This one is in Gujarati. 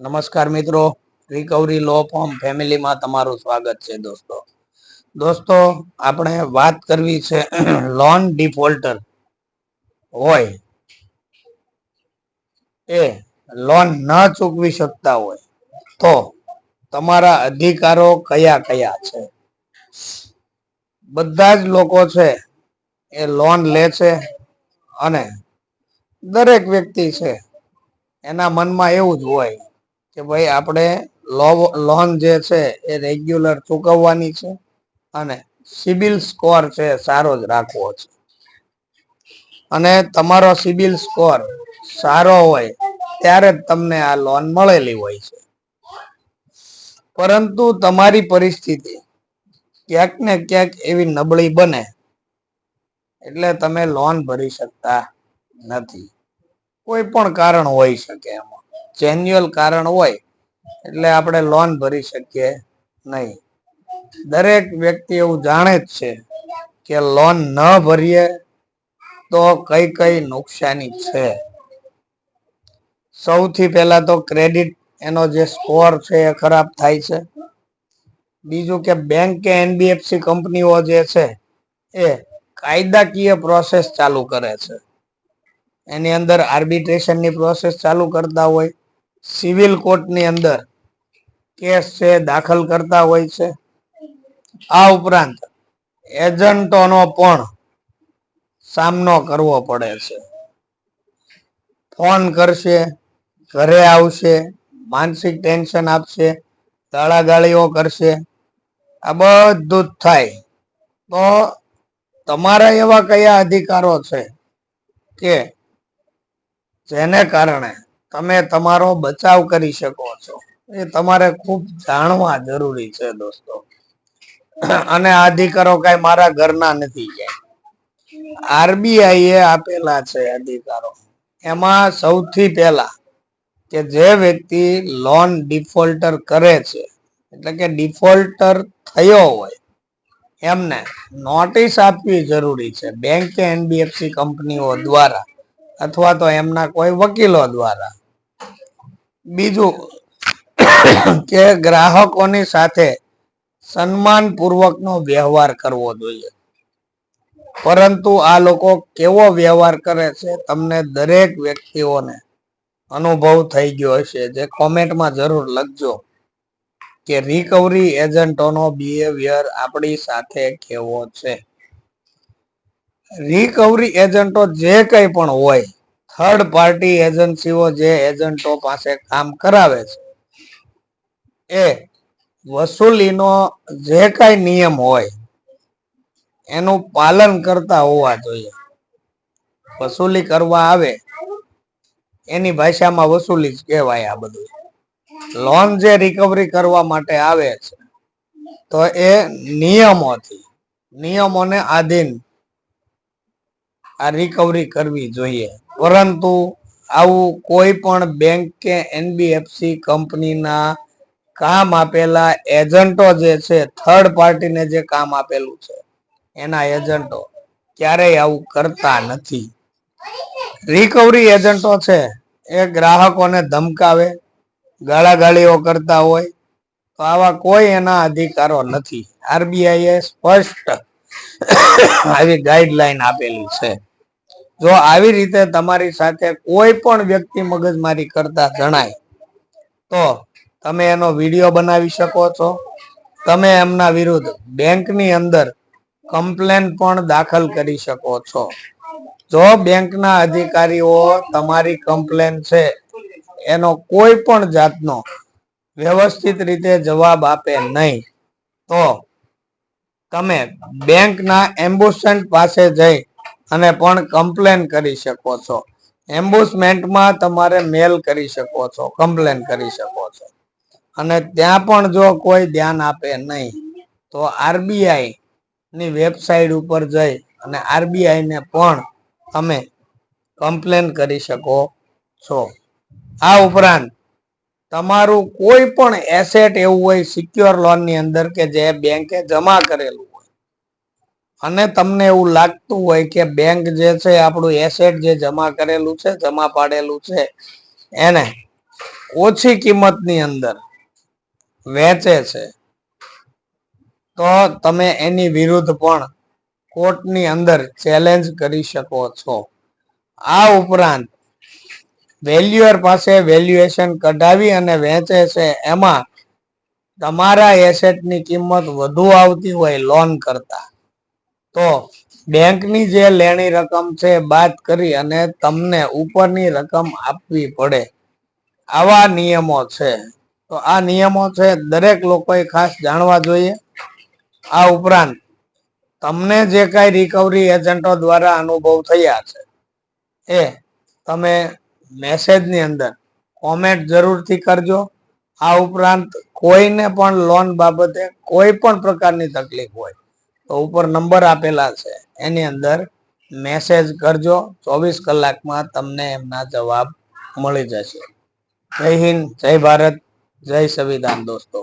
નમસ્કાર મિત્રો. રિકવરી લો ફોર્મ ફેમિલીમાં તમારું સ્વાગત છે દોસ્તો. દોસ્તો, આપણે વાત કરવી છે લોન ડિફોલ્ટર હોય એ લોન ન ચૂકવી શકતા હોય તો તમારા અધિકારો કયા કયા છે? બધા જ લોકો છે એ લોન લે છે અને દરેક વ્યક્તિ છે એના મનમાં એવું જ હોય કે ભાઈ આપણે લોન જે છે એ રેગ્યુલર ચૂકવવાની છે અને સિબિલ સ્કોર છે સારો જ રાખવો છે. અને તમારો સિબિલ સ્કોર સારો હોય ત્યારે જ તમને આ લોન મળેલી હોય છે. પરંતુ તમારી પરિસ્થિતિ ક્યાંક ને ક્યાંક એવી નબળી બને એટલે તમે લોન ભરી શકતા નથી. કોઈ પણ કારણ હોઈ શકે એમાં. જેન્યુઅલ કારણ હોય, એટલે આપણે લોન ભરી શકીએ નહીં. દરેક વ્યક્તિ એવું જાણે જ છે કે લોન ન ભરીએ તો કઈ કઈ નુકસાની છે. સૌથી પહેલા તો ક્રેડિટ એનો જે સ્કોર છે એ ખરાબ થાય છે. બીજું કે બેંક કે એનબીએફસી કંપનીઓ જે છે એ કાયદાકીય પ્રોસેસ ચાલુ કરે છે. એની અંદર આર્બિટ્રેશનની પ્રોસેસ ચાલુ કરતા હોય સિવિલ કોર્ટની અંદર કેસ છે દાખલ કરતા હોય છે, આ ઉપરાંત એજન્ટોનો પણ સામનો કરવો પડે છે. ફોન કરશે, ઘરે આવશે, માનસિક ટેન્શન આપશે, ગાળાગાળીઓ કરશે, આ બધું થાય. તો તમારા એવા કયા અધિકારો છે કે જેને કારણે તમે તમારો બચાવ કરી શકો છો. એ તમારે ખૂબ જાણવા જરૂરી છે દોસ્તો. અને અધિકારો કઈ મારા ઘરના નથી ક્યાંય આરબીઆઈ એ આપેલા છે અધિકારો એમાં સૌથી પહેલા કે જે વ્યક્તિ લોન ડિફોલ્ટર કરે છે, એટલે કે ડિફોલ્ટર થયો હોય, એમને નોટિસ આપવી જરૂરી છે. બેંક કે એનબીએફસી કંપનીઓ દ્વારા અથવા તો એમના કોઈ વકીલો દ્વારા. બીજું કે ગ્રાહકોની સાથે સન્માન પૂર્વકનો વ્યવહાર કરવો જોઈએ. પરંતુ આ લોકો કેવો વ્યવહાર કરે છે તમને દરેક વ્યક્તિઓને અનુભવ થઈ ગયો હશે. જે કોમેન્ટમાં જરૂર લખજો કે રિકવરી એજન્ટોનો બિહેવિયર આપણી સાથે કેવો છે. રિકવરી એજન્ટો જે કંઈ પણ હોય થર્ડ પાર્ટી એજન્સીઓ જે એજન્ટો પાસે કામ કરાવે છે, એ વસૂલીનો જે કઈ નિયમ હોય, એનું પાલન કરતા હોવા જોઈએ. વસૂલી કરવા આવે, એની ભાષામાં વસૂલી જ કહેવાય આ બધું. લોન જે રિકવરી કરવા માટે આવે છે, તો એ નિયમોથી, નિયમોને આધીન આ રિકવરી કરવી જોઈએ. પરંતુ આવું કોઈ પણ બેંક કે એનબીએફસી કંપનીના કામ આપેલા એજન્ટો જે છે થર્ડ પાર્ટીને જે કામ આપેલું છે, એના એજન્ટો ક્યારેય આવું કરતા નથી. રિકવરી એજન્ટો છે, એ ગ્રાહકોને ધમકાવે, ગાળાગાળીઓ કરતા હોય, તો આવા કોઈ એના અધિકારો નથી. આરબીઆઈએ સ્પષ્ટ આવી ગાઈડલાઈન આપેલી છે. જો આવી રીતે તમારી સાથે કોઈ પણ વ્યક્તિ મગજમારી કરતા જણાય, તો તમે એનો વીડિયો બનાવી શકો છો. તમે એમના વિરુદ્ધ બેંકની અંદર કમ્પ્લેન પણ દાખલ કરી શકો છો. જો બેંકના અધિકારીઓ તમારી કમ્પ્લેન છે, એનો કોઈ પણ જાતનો વ્યવસ્થિત રીતે જવાબ આપે નહીં, તો તમે બેંકના એમ્બુસન્ટ પાસે જઈ અને પણ કમ્પ્લેન કરી શકો છો. એમ્બુસમેન્ટમાં તમારે મેલ કરી શકો છો કમ્પ્લેન કરી શકો છો. અને ત્યાં પણ જો કોઈ ધ્યાન આપે નહીં, તો આરબીઆઈ ની વેબસાઇટ ઉપર જઈ અને આરબીઆઈ ને પણ તમે કમ્પ્લેન કરી શકો છો. આ ઉપરાંત, તમારું કોઈ પણ એસેટ એવું હોય સિક્યોર લોનની અંદર કે જે બેંકે જમા કરેલું અને તમને એવું લાગતું હોય કે બેંક જે છે, આપણું એસેટ જે જમા કરેલું છે, જમા પાડેલું છે, એને ઓછી કિંમતની અંદર વેચે છે, તો તમે એની વિરુદ્ધ પણ કોર્ટની અંદર ચેલેન્જ કરી શકો છો. આ ઉપરાંત વેલ્યુઅર પાસે વેલ્યુએશન કઢાવી અને વેચે છે, એમાં તમારા એસેટની કિંમત વધુ આવતી હોય લોન કરતા. તો બેંકની જે લેણી રકમ છે, બાદ કરી અને તમને ઉપરની રકમ આપવી પડે. આવા નિયમો છે. તો આ નિયમો છે, દરેક લોકોએ ખાસ જાણવા જોઈએ. આ ઉપરાંત, તમને જે કાંઈ રિકવરી એજન્ટો દ્વારા અનુભવ થયા છે, એ તમે મેસેજની અંદર કોમેન્ટ જરૂરથી કરજો. આ ઉપરાંત કોઈને પણ લોન બાબતે કોઈ પણ પ્રકારની તકલીફ હોય તો ઉપર નંબર આપેલા છે. એની અંદર મેસેજ કરજો. ચોવીસ કલાકમાં તમને એમના જવાબ મળી જશે. જય હિન્દ, જય ભારત, જય સંવિધાન દોસ્તો.